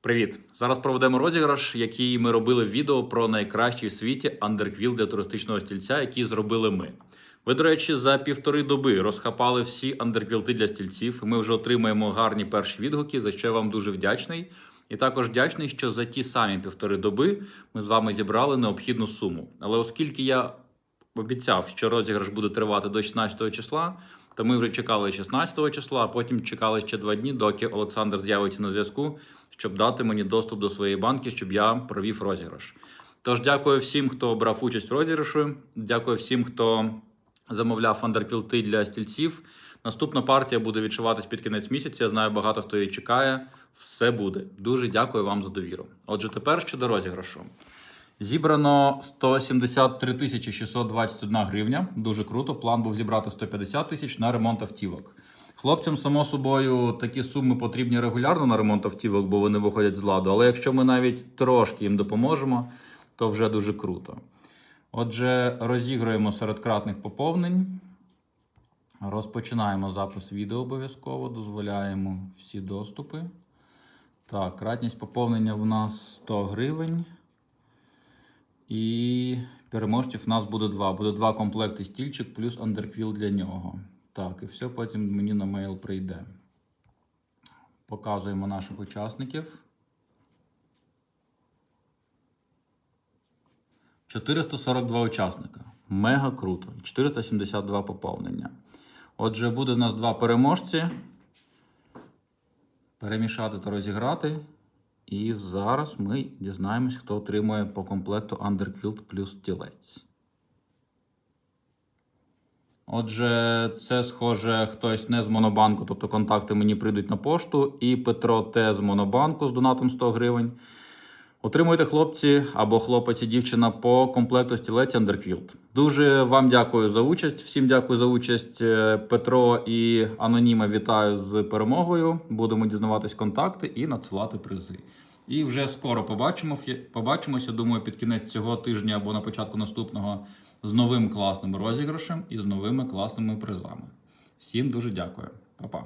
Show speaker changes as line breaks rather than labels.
Привіт! Зараз проведемо розіграш, який ми робили відео про найкращий в світі андерквіл для туристичного стільця, який зробили ми. Ви, до речі, за півтори доби розхапали всі андерквілти для стільців. Ми вже отримаємо гарні перші відгуки, за що я вам дуже вдячний. І також вдячний, що за ті самі півтори доби ми з вами зібрали необхідну суму. Але оскільки я обіцяв, що розіграш буде тривати до 16 числа, то ми вже чекали 16 числа, а потім чекали ще два дні, доки Олександр з'явиться на зв'язку, щоб дати мені доступ до своєї банки, щоб я провів розіграш. Тож дякую всім, хто брав участь в розіграшу. Дякую всім, хто замовляв андерквілти для стільців. Наступна партія буде відшиватись під кінець місяця. Я знаю, багато хто її чекає. Все буде. Дуже дякую вам за довіру. Отже, тепер щодо розіграшу. Зібрано 173 тисячі 621 гривня. Дуже круто. План був зібрати 150 тисяч на ремонт автівок. Хлопцям, само собою, такі суми потрібні регулярно на ремонт автівок, бо вони виходять з ладу. Але якщо ми навіть трошки їм допоможемо, то вже дуже круто. Отже, розіграємо серед кратних поповнень. Розпочинаємо запис відео обов'язково, дозволяємо всі доступи. Так, кратність поповнення в нас 100 гривень. І переможців в нас буде два. Буде два комплекти стільчик плюс андерквіл для нього. Так, і все потім мені на мейл прийде. Показуємо наших учасників. 442 учасника. Мега круто. 472 поповнення. Отже, буде в нас два переможці. Перемішати та розіграти. І зараз ми дізнаємось, хто отримує по комплекту Underquilt плюс тілець. Отже, це схоже хтось не з Монобанку, тобто контакти мені прийдуть на пошту. І Петро Т з Монобанку з донатом 100 гривень. Отримуйте хлопці або хлопець і дівчина по комплекту стілець Underquilt. Дуже вам дякую за участь. Всім дякую за участь. Е, Петро і Аноніма вітаю з перемогою. Будемо дізнаватись контакти і надсилати призи. І вже скоро побачимо, побачимося. Думаю, під кінець цього тижня або на початку наступного з новим класним розіграшем і з новими класними призами. Всім дуже дякую, Па-па.